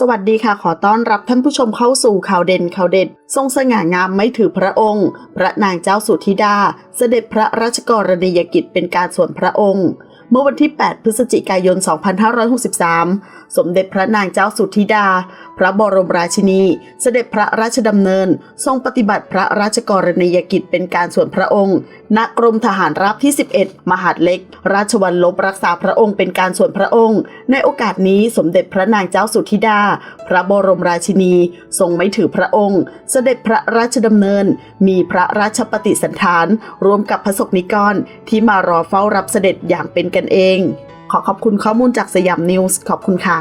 สวัสดีค่ะ ขอต้อนรับท่านผู้ชมเข้าสู่ข่าวเด่นข่าวเด็ด ทรงสง่างามไม่ถือพระองค์ พระนางเจ้าสุธิดา เสด็จพระราชกรณียกิจเป็นการส่วนพระองค์ มื่อวันที่ 8 พฤศจิกายน 2563 สมเด็จพระนางเจ้าสุธิดา พระบรมราชินี เสด็จพระราชดำเนิน ทรงปฏิบัติพระราชกรณียกิจเป็นการส่วนพระองค์ณกรมทหารราบที่ 11 มหาดเล็ก ราชวัลลบรักษาพระองค์เป็นการส่วนพระองค์ ในโอกาสนี้สมเด็จพระนางเจ้าสุธิดา พระบรมราชินี ทรงไม่ถือพระองค์ เสด็จพระราชดำเนิน มีพระราชปฏิสันฐาน รวมกับพระสกนิกรที่มารอเฝ้ารับเสด็จอย่างเป็นกันเอง ขอขอบคุณข้อมูลจากสยามนิวส์ขอบคุณค่ะ